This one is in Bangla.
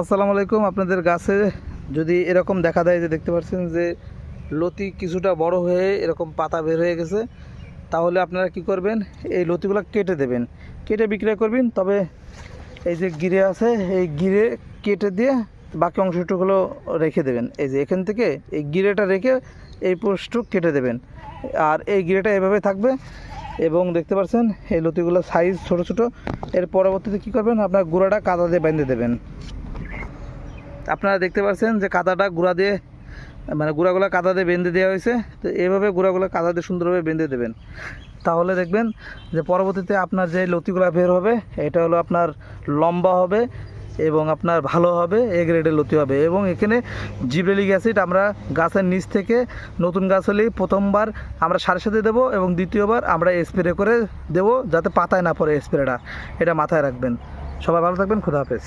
আসসালামু আলাইকুম। আপনাদের গাছে যদি এরকম দেখা দেয় যে দেখতে পাচ্ছেন যে লতি কিছুটা বড় হয়ে এরকম পাতা বের হয়ে গেছে, তাহলে আপনারা কি করবেন? এই লতিগুলো কেটে দেবেন। কেটে বিক্রয় করবেন, তবে এই যে গিরে আছে, এই গিরে কেটে দিয়ে বাকি অংশটুকুলো রেখে দেবেন। এই যে এখান থেকে এই গিরেটা রেখে এই পোস্টটুক কেটে দেবেন। আর এই গিরেটা এভাবে থাকবে এবং দেখতে পাচ্ছেন এই লতিগুলো সাইজ ছোট ছোট। এর পরবর্তীতে কি করবেন? আপনার গুঁড়াটা কাদা দিয়ে বেঁধে দেবেন। আপনারা দেখতে পাচ্ছেন যে কাদাটা গুঁড়া দিয়ে মানে গুঁড়াগুলো কাদা দিয়ে বেঁধে দেওয়া হয়েছে। তো এইভাবে গুঁড়াগুলো কাদা দিয়ে সুন্দরভাবে বেঁধে দেবেন। তাহলে দেখবেন যে পরবর্তীতে আপনার যে লতিগুলো বের হবে, এটা হলো আপনার লম্বা হবে এবং আপনার ভালো হবে, এ গ্রেডের লতি হবে। এবং এখানে জিব্রেলিক অ্যাসিড আমরা গাছের নিচ থেকে নতুন গাছ হলেই প্রথমবার আমরা সারের সাথে দেবো এবং দ্বিতীয়বার আমরা স্প্রে করে দেবো যাতে পাতায় না পড়ে স্প্রেটা। এটা মাথায় রাখবেন। সবাই ভালো থাকবেন, খুদা হাফেজ।